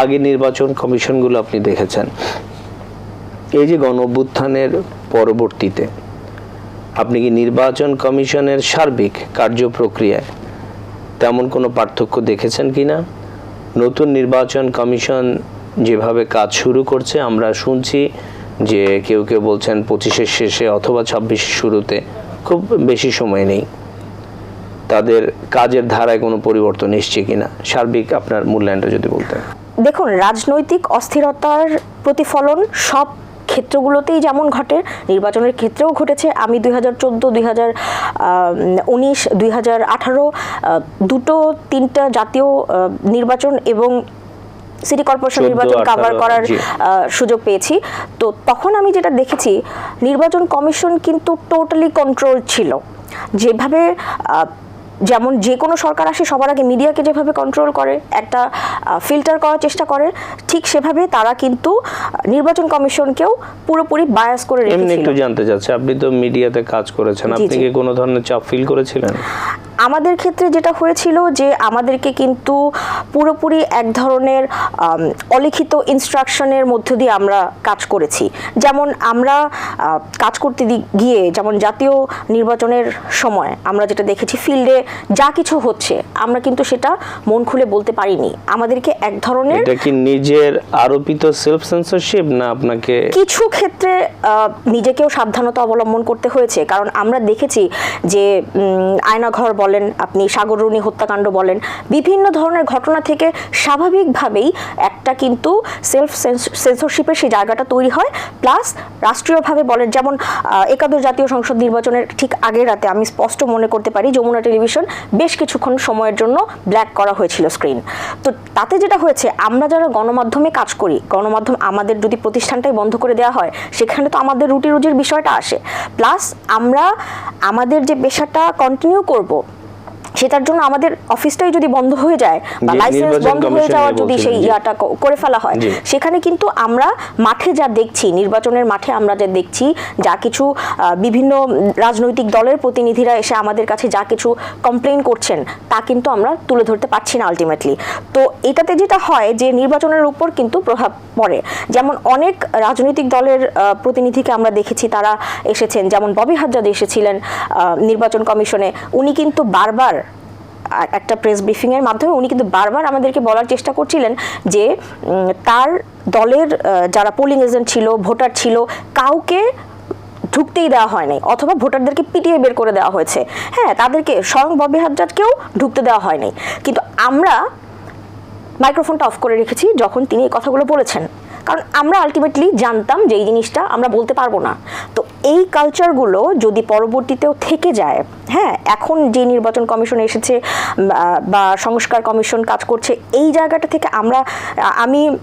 আগে নির্বাচন কমিশনগুলো আপনি দেখেছেন। এই যে গণ অভ্যুত্থানের পরবর্তীতে আপনি কি নির্বাচন কমিশনের সার্বিক কার্য প্রক্রিয়ায় তেমন কোনো পার্থক্য দেখেছেন কি না নতুন নির্বাচন কমিশন যেভাবে কাজ শুরু করছে, আমরা শুনছি যে কেউ কেউ বলছেন পঁচিশের শেষে অথবা ছাব্বিশের শুরুতে খুব বেশি সময় নেই। তাদের কাজের ধারায় কোনো পরিবর্তন এসছে কিনা? সার্বিক আপনার মূল্যায়নটা যদি বলতেন। দেখুন রাজনৈতিক অস্থিরতার প্রতিফলন সব ক্ষেত্রগুলোতেই যেমন ঘটে নির্বাচনের ক্ষেত্রেও ঘটেছে। আমি দুই হাজার চোদ্দ দুই হাজার উনিশ দুই হাজার আঠারো দুটো তিনটা জাতীয় নির্বাচন এবং সিটি কর্পোরেশন নির্বাচন কাভার করার সুযোগ পেয়েছি। তো তখন আমি যেটা দেখেছি নির্বাচন কমিশন কিন্তু টোটালি কন্ট্রোল ছিল। যেভাবে যেমন যে কোনো সরকার আসে সবার আগে মিডিয়াকে যেভাবে কন্ট্রোল করে একটা ফিল্টার করার চেষ্টা করে ঠিক সেভাবে তারা কিন্তু নির্বাচন কমিশনকেও পুরোপুরি বায়াস করে রেখেছিল। একটু জানতে চাচ্ছি আপনি তো মিডিয়াতে কাজ করেছেন আপনি কি কোনো ধরনের চাপ ফিল করেছিলেন? আমাদের ক্ষেত্রে যেটা হয়েছিল যে আমাদেরকে কিন্তু পুরোপুরি এক ধরনের অলিখিত ইনস্ট্রাকশনের মধ্য দিয়ে আমরা কাজ করেছি। যেমন আমরা কাজ করতে গিয়ে যেমন জাতীয় নির্বাচনের সময় আমরা যেটা দেখেছি ফিল্ডে যা কিছু হচ্ছে আমরা কিন্তু সেটা মন খুলে বলতে পারিনি। আমাদেরকে এক ধরনের এটা কি নিজের আরোপিত সেলফ সেন্সরশিপ না আপনাকে কিছু ক্ষেত্রে নিজেকেও সাবধানতা অবলম্বন করতে হয়েছে। কারণ আমরা দেখেছি যে আয়নাঘর বলেন আপনি সাগররুণী হত্যাকাণ্ড বলেন বিভিন্ন ধরনের ঘটনা থেকে স্বাভাবিকভাবেই একটা কিন্তু সেলফ সেন্সরশিপের সেই জায়গাটা তৈরি হয়। প্লাস রাষ্ট্রীয়ভাবে বলেন যেমন আহ, একাদশ জাতীয় সংসদ নির্বাচনের ঠিক আগের রাতে আমি স্পষ্ট মনে করতে পারি যমুনা টেলিভিশন বেশ কিছুক্ষণ সময়ের জন্য ব্ল্যাক করা হয়েছিল স্ক্রিন। তো তাতে যেটা হয়েছে, আমরা যারা গণমাধ্যমে কাজ করি, গণমাধ্যম আমাদের যদি প্রতিষ্ঠানটাই বন্ধ করে দেওয়া হয়, সেখানে তো আমাদের রুটি রুজির বিষয়টা আসে। প্লাস আমরা আমাদের যে পেশাটা কন্টিনিউ করব সেটার জন্য আমাদের অফিসটাই যদি বন্ধ হয়ে যায় বা লাইসেন্স বন্ধ হয়ে যাওয়ার যদি সেই ইয়াটা করে ফেলা হয় সেখানে কিন্তু আমরা মাঠে যা দেখছি নির্বাচনের মাঠে আমরা যা দেখছি যা কিছু বিভিন্ন রাজনৈতিক দলের প্রতিনিধিরা এসে আমাদের কাছে যা কিছু কমপ্লেন করছেন তা কিন্তু আমরা তুলে ধরতে পারছি না আলটিমেটলি তো এটাতে যেটা হয় যে নির্বাচনের উপর কিন্তু প্রভাব পড়ে। যেমন অনেক রাজনৈতিক দলের প্রতিনিধিকে আমরা দেখেছি তারা এসেছেন। যেমন ববি হাজ্জাদ এসেছিলেন নির্বাচন কমিশনে। উনি কিন্তু বারবার একটা প্রেস ব্রিফিংয়ের মাধ্যমে উনি কিন্তু বারবার আমাদেরকে বলার চেষ্টা করছিলেন যে তার দলের যারা পোলিং এজেন্ট ছিল, ভোটার ছিল, কাউকে ঢুকতেই দেওয়া হয়নি অথবা ভোটারদেরকে পিটিয়ে বের করে দেওয়া হয়েছে। হ্যাঁ তাদেরকে স্বয়ং ববি হাজ্জাদকেও ঢুকতে দেওয়া হয়নি কিন্তু আমরা মাইক্রোফোনটা অফ করে রেখেছি যখন তিনি এই কথাগুলো বলেছেন। কারণ আমরা আলটিমেটলি জানতাম যে এই জিনিসটা আমরা বলতে পারব না। তো এই কালচারগুলো যদি পরবর্তীতেও থেকে যায় হ্যাঁ এখন যে নির্বাচন কমিশন এসেছে, বা- সংস্কার কমিশন কাজ করছে, এই জায়গাটা থেকে আমরা আমি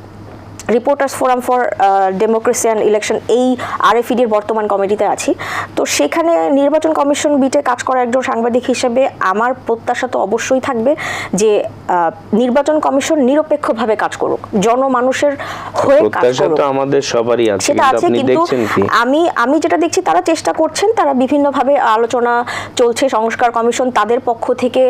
reporters forum for democracy and election এই আরএফইডির বর্তমান কমিটিতে আছি। তো সেখানে নির্বাচন কমিশন বিটে কাজ করা একজন সাংবাদিক হিসেবে আমার প্রত্যাশা তো অবশ্যই থাকবে যে নির্বাচন কমিশন নিরপেক্ষভাবে কাজ করুক জনমানুষের হয়ে কাজ করুক। আমাদের সবারই আছে সেটা আছে কিন্তু আমি আমি যেটা দেখছি তারা চেষ্টা করছেন তারা বিভিন্নভাবে আলোচনা চলছে সংস্কার কমিশন তাদের পক্ষ থেকে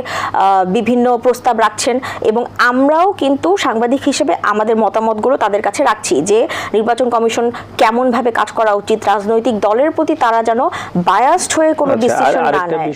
বিভিন্ন প্রস্তাব রাখছেন এবং আমরাও কিন্তু সাংবাদিক হিসেবে আমাদের মতামতগুলো তাদের কাছে রাখছি যে নির্বাচন কমিশন কেমন ভাবে কাজ করা উচিত রাজনৈতিক দলের প্রতি তারা যেন বায়াসড হয়ে কোনো আচ্ছা, ডিসিশন না আরেকটা নেয়।